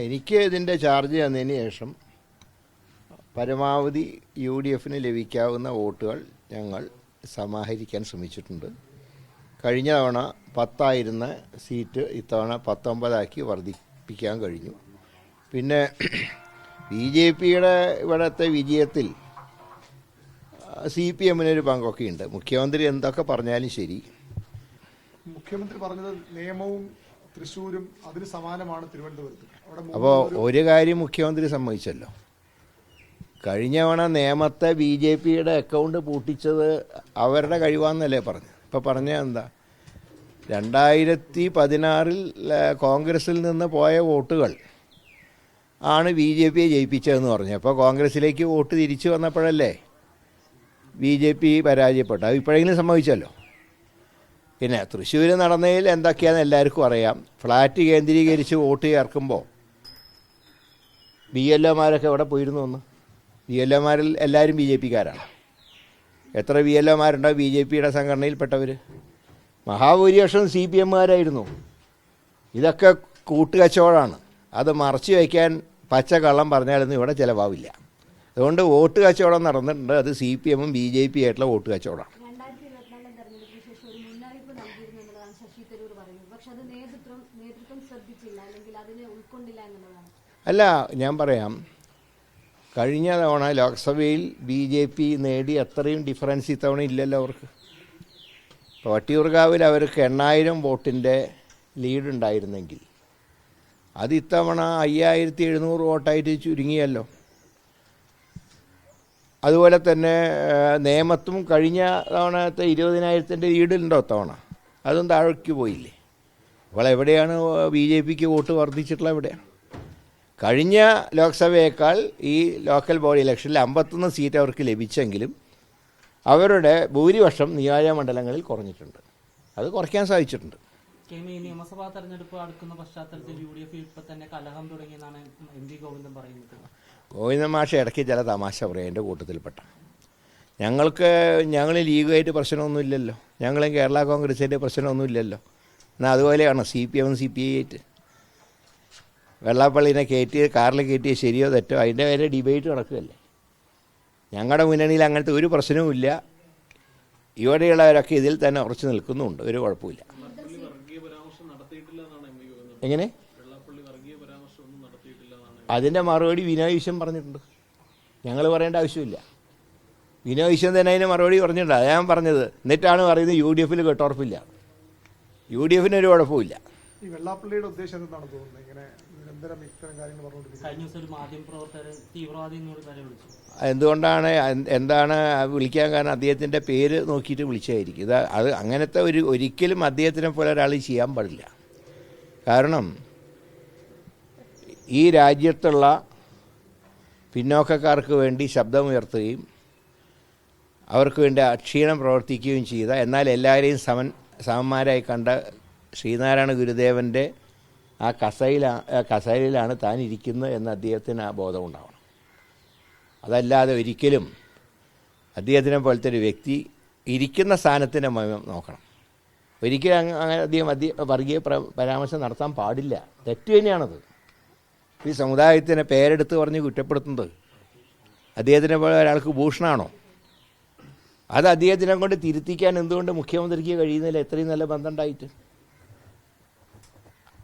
എനിക്ക് ഇതിന്റെ ചാർജ് തന്നതിന് ശേഷം പരമാവധി യു ഡി എഫിന് ലഭിക്കാവുന്ന വോട്ടുകൾ ഞങ്ങൾ സമാഹരിക്കാൻ ശ്രമിച്ചിട്ടുണ്ട്. കഴിഞ്ഞ തവണ പത്തായിരുന്ന സീറ്റ് ഇത്തവണ പത്തൊമ്പതാക്കി വർദ്ധിപ്പിക്കാൻ കഴിഞ്ഞു. പിന്നെ ബി ജെ പിയുടെ ഇവിടുത്തെ വിജയത്തിൽ സി പി എമ്മിനൊരു പങ്കൊക്കെ ഉണ്ട്. മുഖ്യമന്ത്രി എന്തൊക്കെ പറഞ്ഞാലും ശരി. മുഖ്യമന്ത്രി പറഞ്ഞത് നിയമവും തൃശ്ശൂരും അതിന് സമാനമാണ് തിരുവനന്തപുരത്ത്. അപ്പോൾ ഒരു കാര്യം മുഖ്യമന്ത്രി സമ്മതിച്ചല്ലോ. കഴിഞ്ഞ തവണ നിയമത്തെ ബി ജെ പിയുടെ അക്കൗണ്ട് പൂട്ടിച്ചത് അവരുടെ കഴിവാന്നല്ലേ പറഞ്ഞു ഇപ്പോൾ പറഞ്ഞ എന്താ? രണ്ടായിരത്തി പതിനാറിൽ കോൺഗ്രസിൽ നിന്ന് പോയ വോട്ടുകൾ ആണ് ബി ജെ പിയെ ജയിപ്പിച്ചതെന്ന് പറഞ്ഞു അപ്പോൾ കോൺഗ്രസിലേക്ക് വോട്ട് തിരിച്ചു വന്നപ്പോഴല്ലേ ബി ജെ പി പരാജയപ്പെട്ടു അത് ഇപ്പോഴെങ്കിലും സംഭവിച്ചല്ലോ പിന്നെ തൃശ്ശൂർ നടന്നതിൽ എന്തൊക്കെയാണെന്ന് എല്ലാവർക്കും അറിയാം. ഫ്ലാറ്റ് കേന്ദ്രീകരിച്ച് വോട്ട് ചേർക്കുമ്പോൾ ബി എൽ എമാരൊക്കെ എവിടെ പോയിരുന്നു ഒന്ന്? ബി എൽ എമാരിൽ എല്ലാവരും ബി ജെ പിക്കാരാണ്. എത്ര ബി എൽ ഒമാരുണ്ടോ ബി ജെ പിയുടെ സംഘടനയിൽപ്പെട്ടവർ മഹാഭൂരിപക്ഷം സി പി എമ്മുകാരായിരുന്നു. ഇതൊക്കെ കൂട്ടുകച്ചവടമാണ്. അത് മറച്ചു വയ്ക്കാൻ പച്ച കള്ളം പറഞ്ഞാലൊന്നും ഇവിടെ ചിലവാവില്ല. അതുകൊണ്ട് വോട്ട് കച്ചവടം നടന്നിട്ടുണ്ട്. അത് സി പി എമ്മും ബി ജെ പി ആയിട്ടുള്ള വോട്ട് കച്ചവടമാണ് രണ്ടായിരത്തി ഇരുപത്തിനാലിലെ തെരഞ്ഞെടുപ്പിന് ശേഷം ഒരു മുന്നറിയിപ്പ് നൽകിയിരുന്നു എന്നുള്ളതാണ് ശശി തരൂർ പറയുന്നത് പക്ഷെ അത് നേതൃത്വം നേതൃത്വം ശ്രദ്ധിച്ചില്ല അല്ലെങ്കിൽ അതിനെ ഉൾക്കൊണ്ടില്ല എന്നുള്ളതാണ് അല്ല ഞാൻ പറയാം. കഴിഞ്ഞ തവണ ലോക്സഭയിൽ ബി ജെ പി നേടി അത്രയും ഡിഫറൻസ് ഇത്തവണ ഇല്ലല്ലോ അവർക്ക്. വട്ടിയൂർക്കാവിൽ അവർക്ക് എണ്ണായിരം വോട്ടിന്റെ ലീഡുണ്ടായിരുന്നെങ്കിൽ അത് അയ്യായിരത്തി എഴുന്നൂറ് വോട്ടായിട്ട് ചുരുങ്ങിയല്ലോ. അതുപോലെ തന്നെ നേമത്തും കഴിഞ്ഞ തവണത്തെ ഇരുപതിനായിരത്തിന്റെ ലീഡിലുണ്ടോ തവണ അതും താഴേക്ക് പോയില്ലേ? അപ്പോൾ എവിടെയാണ് ബി ജെ പിക്ക് വോട്ട് വർദ്ധിച്ചിട്ടുള്ളത് എവിടെയാണ്? കഴിഞ്ഞ ലോക്സഭയേക്കാൾ ഈ ലോക്കൽ ബോഡി ഇലക്ഷനിൽ അമ്പത്തൊന്ന് സീറ്റ് അവർക്ക് ലഭിച്ചെങ്കിലും അവരുടെ ഭൂരിപക്ഷം നിയോജക മണ്ഡലങ്ങളിൽ കുറഞ്ഞിട്ടുണ്ട്. അത് കുറയ്ക്കാൻ സാധിച്ചിട്ടുണ്ട്. നിയമസഭാ തെരഞ്ഞെടുപ്പ് അടുക്കുന്ന പശ്ചാത്തലത്തിൽ യു ഡി എഫ് ഇപ്പം തന്നെ കലഹം തുടങ്ങിയെന്നാണ് എം ഗോവിന്ദൻ പറയുന്നത്. ഗോവിന്ദൻ മാഷ ഇടയ്ക്ക് ചില തമാശ പറയും എന്റെ കൂട്ടത്തിൽപ്പെട്ട. ഞങ്ങൾക്ക് ഞങ്ങൾ ലീഗുമായിട്ട് പ്രശ്നമൊന്നുമില്ലല്ലോ. ഞങ്ങളും കേരള കോൺഗ്രസിന്റെ പ്രശ്നമൊന്നുമില്ലല്ലോ. എന്നാൽ അതുപോലെയാണ് സി പി എമ്മും സി പി ഐ ആയിട്ട്. വെള്ളാപ്പള്ളിനെ കയറ്റി കാറിൽ കയറ്റിയ ശരിയോ തെറ്റോ അതിന്റെ വരെ ഡിബേറ്റ് നടക്കുകയല്ലേ? ഞങ്ങളുടെ മുന്നണിയിൽ അങ്ങനത്തെ ഒരു പ്രശ്നവുമില്ല. ഇവിടെയുള്ളവരൊക്കെ ഇതിൽ തന്നെ ഉറച്ചു നിൽക്കുന്നുമുണ്ട് ഒരു കുഴപ്പമില്ല എങ്ങനെ? അതിന്റെ മറുപടി വിനോയ് വിശ്വം പറഞ്ഞിട്ടുണ്ട്. ഞങ്ങൾ പറയേണ്ട ആവശ്യമില്ല. വിനോയ് വിശ്വം തന്നെ അതിന് മറുപടി പറഞ്ഞിട്ടുണ്ട്. അതാ ഞാൻ പറഞ്ഞത്. എന്നിട്ടാണ് പറയുന്നത് യു ഡി എഫിൽ കെട്ടുറപ്പില്ല യു ഡി എഫിന് ഒരു കുഴപ്പമില്ല ഈ നിരന്തരം ഇത്തരം കാര്യങ്ങൾ പറഞ്ഞുകൊണ്ടിരിക്കുന്നത് എന്തുകൊണ്ടാണ് എന്താണ് വിളിക്കാൻ കാരണം അദ്ദേഹത്തിന്റെ പേര് നോക്കിയിട്ട് വിളിച്ചതായിരിക്കും. ഇത് അത് അങ്ങനത്തെ ഒരു ഒരിക്കലും അദ്ദേഹത്തിനെ പോലെ ഒരാൾ ചെയ്യാൻ പാടില്ല. കാരണം ഈ രാജ്യത്തുള്ള പിന്നോക്കക്കാർക്ക് വേണ്ടി ശബ്ദമുയർത്തുകയും അവർക്ക് വേണ്ടി അക്ഷീണം പ്രവർത്തിക്കുകയും ചെയ്ത എന്നാൽ എല്ലാവരെയും സമൻ സമന്മാരായി കണ്ട ശ്രീനാരായണ ഗുരുദേവന്റെ ആ കസയില ആ കസയിലാണ് താൻ ഇരിക്കുന്നത് എന്ന് അദ്ദേഹത്തിന് ആ ബോധം ഉണ്ടാവണം. അതല്ലാതെ ഒരിക്കലും അദ്ദേഹത്തിനെ പോലത്തെ ഒരു വ്യക്തി ഇരിക്കുന്ന സ്ഥാനത്തിന്റെ നോക്കണം. ഒരിക്കലും അങ്ങ് അങ്ങനെ അധികം അധിക വർഗീയ പ്ര- പരാമർശം നടത്താൻ പാടില്ല. തെറ്റ് തന്നെയാണത്. ഈ സമുദായത്തിനെ പേരെടുത്ത് പറഞ്ഞ് കുറ്റപ്പെടുത്തുന്നത് അദ്ദേഹത്തിനെ പോലെ ഒരാൾക്ക് ഭൂഷണമാണോ അത് അദ്ദേഹത്തിനെ കൊണ്ട് തിരുത്തിക്കാൻ എന്തുകൊണ്ട് മുഖ്യമന്ത്രിക്ക് കഴിയുന്നില്ല? എത്രയും നല്ല ബന്ധം ഉണ്ടായിട്ട്.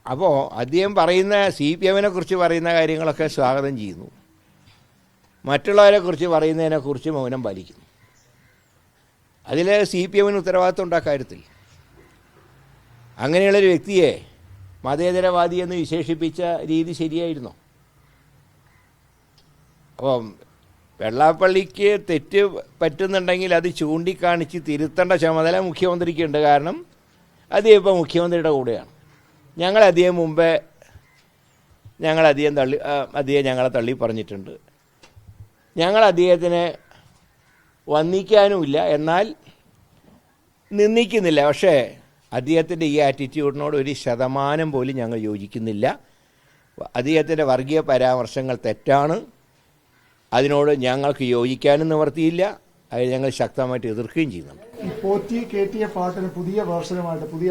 അപ്പോൾ അദ്ദേഹം പറയുന്ന സി പി എമ്മിനെ കുറിച്ച് പറയുന്ന കാര്യങ്ങളൊക്കെ സ്വാഗതം ചെയ്യുന്നു. മറ്റുള്ളവരെ കുറിച്ച് പറയുന്നതിനെക്കുറിച്ച് മൗനം പാലിക്കുന്നു. അതിൽ സി പി എമ്മിന് ഉത്തരവാദിത്വം ഉണ്ടാക്കാര്യത്തിൽ അങ്ങനെയുള്ളൊരു വ്യക്തിയെ മതേതരവാദി എന്ന് വിശേഷിപ്പിച്ച രീതി ശരിയായിരുന്നോ? അപ്പം വെള്ളാപ്പള്ളിക്ക് തെറ്റ് പറ്റുന്നുണ്ടെങ്കിൽ അത് ചൂണ്ടിക്കാണിച്ച് തിരുത്തേണ്ട ചുമതല മുഖ്യമന്ത്രിക്കുണ്ട്. കാരണം അത് ഇപ്പോൾ മുഖ്യമന്ത്രിയുടെ കൂടെയാണ്. അദ്ദേഹം മുമ്പേ ഞങ്ങളധികം തള്ളി അധികം ഞങ്ങളെ തള്ളി പറഞ്ഞിട്ടുണ്ട്. ഞങ്ങൾ അദ്ദേഹത്തിനെ വന്നിക്കാനുമില്ല എന്നാൽ നിന്ദിക്കുന്നില്ല. പക്ഷേ അദ്ദേഹത്തിന്റെ ഈ ആറ്റിറ്റ്യൂഡിനോട് ഒരു ശതമാനം പോലും ഞങ്ങൾ യോജിക്കുന്നില്ല. അദ്ദേഹത്തിന്റെ വർഗീയ പരാമർശങ്ങൾ തെറ്റാണ്. അതിനോട് ഞങ്ങൾക്ക് യോജിക്കാനും നിവർത്തിയില്ല. അത് ഞങ്ങൾ ശക്തമായിട്ട് എതിർക്കുകയും ചെയ്യുന്നുണ്ട്. ഈ പോറ്റി കെ ടി എ പാട്ടിന് പുതിയ വേർഷനുമായിട്ട് പുതിയ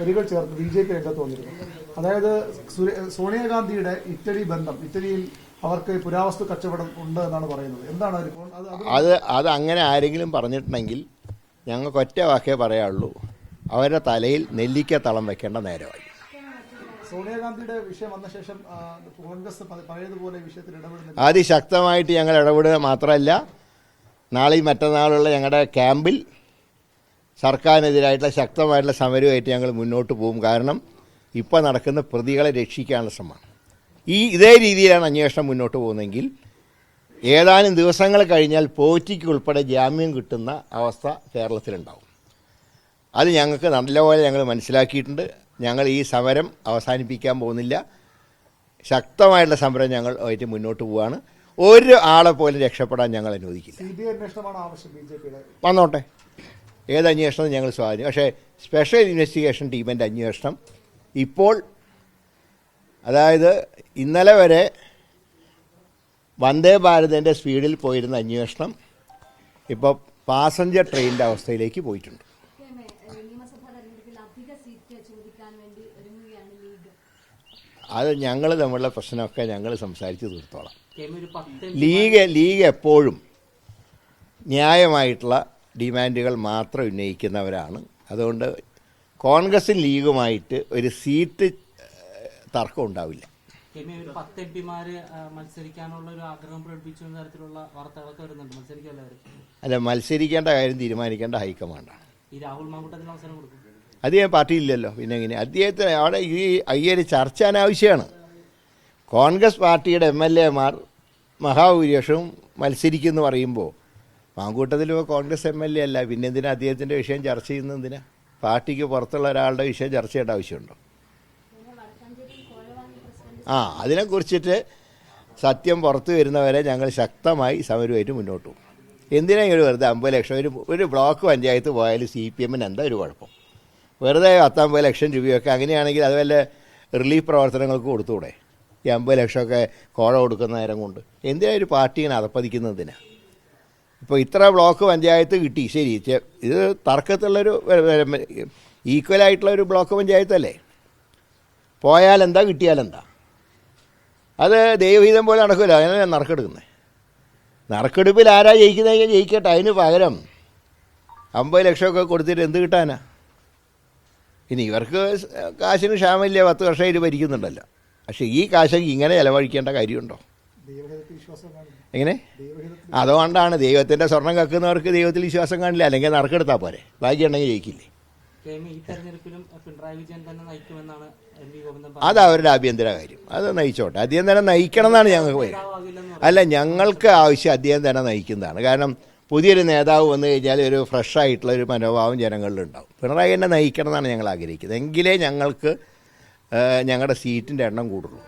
വരികൾ ചേർത്ത് ബി ജെ പി എന്താ തോന്നിയിരുന്നു അതായത് സോണിയാഗാന്ധിയുടെ ഇറ്റലി ബന്ധം ഇറ്റലിയിൽ അവർക്ക് പുരാവസ്തു കച്ചവടം ഉണ്ട് എന്നാണ് പറയുന്നത്. എന്താണ്? അത് അത് അങ്ങനെ ആരെങ്കിലും പറഞ്ഞിട്ടുണ്ടെങ്കിൽ ഞങ്ങൾക്ക് ഒറ്റ വാക്കേ പറയാനുള്ളൂ. അവരുടെ തലയിൽ നെല്ലിക്ക തളം വെക്കേണ്ട നേരമായി. സോണിയാഗാന്ധിയുടെ വിഷയം വന്ന ശേഷം കോൺഗ്രസ് പഴയതുപോലെ വിഷയത്തിൽ ഇടപെടുന്നില്ല. അതിശക്തമായിട്ട് ഞങ്ങൾ ഇടപെടുക മാത്രമല്ല നാളെയും മറ്റന്നാളുള്ള ഞങ്ങളുടെ ക്യാമ്പിൽ സർക്കാരിനെതിരായിട്ടുള്ള ശക്തമായിട്ടുള്ള സമരവുമായിട്ട് ഞങ്ങൾ മുന്നോട്ട് പോകും. കാരണം ഇപ്പോൾ നടക്കുന്ന പ്രതികളെ രക്ഷിക്കാനുള്ള ശ്രമമാണ് ഈ ഇതേ രീതിയിലാണ് അന്വേഷണം മുന്നോട്ട് പോകുന്നതെങ്കിൽ ഏതാനും ദിവസങ്ങൾ കഴിഞ്ഞാൽ പോറ്റിക്ക് ഉൾപ്പെടെ ജാമ്യം കിട്ടുന്ന അവസ്ഥ കേരളത്തിലുണ്ടാവും. അത് ഞങ്ങൾക്ക് നല്ലപോലെ ഞങ്ങൾ മനസ്സിലാക്കിയിട്ടുണ്ട്. ഞങ്ങൾ ഈ സമരം അവസാനിപ്പിക്കാൻ പോകുന്നില്ല. ശക്തമായിട്ടുള്ള സമരം ഞങ്ങൾ ആയിട്ട് മുന്നോട്ട് പോവുകയാണ് ഒരു ആളെ പോലും രക്ഷപ്പെടാൻ ഞങ്ങൾ അനുവദിക്കില്ല. വന്നോട്ടെ. ഏത് അന്വേഷണം ഞങ്ങൾ സ്വാധീനം പക്ഷേ സ്പെഷ്യൽ ഇൻവെസ്റ്റിഗേഷൻ ടീമിന്റെ അന്വേഷണം ഇപ്പോൾ അതായത് ഇന്നലെ വരെ വന്ദേ ഭാരതിന്റെ സ്പീഡിൽ പോയിരുന്ന അന്വേഷണം ഇപ്പോൾ പാസഞ്ചർ ട്രെയിനിന്റെ അവസ്ഥയിലേക്ക് പോയിട്ടുണ്ട് കെ എം എ, ഏഹ്, നിയമസഭാ തെരഞ്ഞെടുപ്പിൽ അധിക സീറ്റ് ചോദിക്കാൻ വേണ്ടി ഒരുങ്ങുകയാണ് ലീഗ് അത് ഞങ്ങൾ തമ്മിലുള്ള പ്രശ്നമൊക്കെ ഞങ്ങൾ സംസാരിച്ച് തീർത്തോളാം. ലീഗ് ലീഗ് എപ്പോഴും ന്യായമായിട്ടുള്ള ഡിമാൻഡുകൾ മാത്രം ഉന്നയിക്കുന്നവരാണ്. അതുകൊണ്ട് കോൺഗ്രസും ലീഗുമായിട്ട് ഒരു സീറ്റ് തർക്കം ഉണ്ടാവില്ല. പത്ത് എം പിമാര് മത്സരിക്കാനുള്ള ഒരു ആഗ്രഹം പ്രകടിപ്പിച്ചു തരത്തിലുള്ള വാർത്തകളൊക്കെ വരുന്നുണ്ട്. മത്സരിക്കല്ല അവർ. അല്ല മത്സരിക്കേണ്ട കാര്യം തീരുമാനിക്കേണ്ട ഹൈക്കമാൻഡാണ്. ഈ രാഹുൽ മാങ്കുട്ടത്തിന് അവസരം കൊടുക്കും. അദ്ദേഹം പാർട്ടിയില്ലല്ലോ. പിന്നെ എങ്ങനെ അദ്ദേഹത്തിന് അവിടെ ഈ ഒരു ചർച്ച അനാവശ്യമാണ്. കോൺഗ്രസ് പാർട്ടിയുടെ എം എൽ എമാർ മഹാഭൂരിപക്ഷവും മത്സരിക്കുമെന്ന് പറയുമ്പോൾ Mamkootathil Congress M L A അല്ല. പിന്നെ എന്തിനാ അദ്ദേഹത്തിന്റെ വിഷയം ചർച്ച ചെയ്യുന്നത് എന്തിനാ? പാർട്ടിക്ക് പുറത്തുള്ള ഒരാളുടെ വിഷയം ചർച്ച ചെയ്യേണ്ട ആവശ്യമുണ്ടോ? ആ അതിനെക്കുറിച്ചിട്ട് സത്യം പുറത്തു വരുന്നവരെ ഞങ്ങൾ ശക്തമായി സമരമായിട്ട് മുന്നോട്ട് പോകും. എന്തിനാ ഇങ്ങനെ വെറുതെ അമ്പത് ലക്ഷം? ഒരു ഒരു ബ്ലോക്ക് പഞ്ചായത്ത് പോയാലും സി പി എമ്മിന് എന്താ ഒരു കുഴപ്പം? വെറുതെ പത്തമ്പത് ലക്ഷം രൂപയൊക്കെ അങ്ങനെയാണെങ്കിൽ അത് വല്ല റിലീഫ് പ്രവർത്തനങ്ങൾക്ക് കൊടുത്തുകൂടെ ഈ അമ്പത് ലക്ഷമൊക്കെ കോഴ കൊടുക്കുന്ന നേരം കൊണ്ട്. എന്തിനാ ഒരു പാർട്ടി ഇങ്ങനെ അതപ്പതിക്കുന്നതിനാ ഇപ്പോൾ ഇത്ര ബ്ലോക്ക് പഞ്ചായത്ത് കിട്ടി. ശരി ഇത് തർക്കത്തിലുള്ളൊരു ഈക്വലായിട്ടുള്ള ഒരു ബ്ലോക്ക് പഞ്ചായത്തല്ലേ? പോയാലെന്താ കിട്ടിയാലെന്താ അത് ദൈവഹിതം പോലെ നടക്കില്ല അങ്ങനെ നറുക്കെടുക്കുന്നത് നറുക്കെടുപ്പിൽ ആരാ ജയിക്കുന്നതെങ്കിൽ ജയിക്കട്ടെ. അതിന് പകരം അമ്പത് ലക്ഷമൊക്കെ കൊടുത്തിട്ട് എന്ത് കിട്ടാനാ? ഇനി ഇവർക്ക് കാശിന് ക്ഷാമമില്ല പത്ത് വർഷം ഇത് ഭരിക്കുന്നുണ്ടല്ലോ പക്ഷേ ഈ കാശൊക്കെ ഇങ്ങനെ ചിലവഴിക്കേണ്ട കാര്യമുണ്ടോ? എങ്ങനെ? അതുകൊണ്ടാണ് ദൈവത്തിന്റെ സ്വർണം കക്കുന്നവർക്ക് ദൈവത്തിൽ വിശ്വാസം കാണില്ല. അല്ലെങ്കിൽ നറുക്കെടുത്താൽ പോരെ. ബാക്കിയുണ്ടെങ്കിൽ ജയിക്കില്ലേ? അത് അവരുടെ ആഭ്യന്തര കാര്യം. അത് നയിച്ചോട്ടെ. അദ്ദേഹം തന്നെ നയിക്കണം എന്നാണ് ഞങ്ങൾക്ക് അല്ല ഞങ്ങൾക്ക് ആവശ്യം അദ്ദേഹം തന്നെ നയിക്കുന്നതാണ്. കാരണം പുതിയൊരു നേതാവ് വന്നു കഴിഞ്ഞാൽ ഒരു ഫ്രഷ് ആയിട്ടുള്ള ഒരു മനോഭാവം ജനങ്ങളിലുണ്ടാവും. പിണറായി എന്നെ നയിക്കണം എന്നാണ് ഞങ്ങൾ ആഗ്രഹിക്കുന്നത്. എങ്കിലേ ഞങ്ങൾക്ക് ഞങ്ങളുടെ സീറ്റിന്റെ എണ്ണം കൂടുള്ളൂ.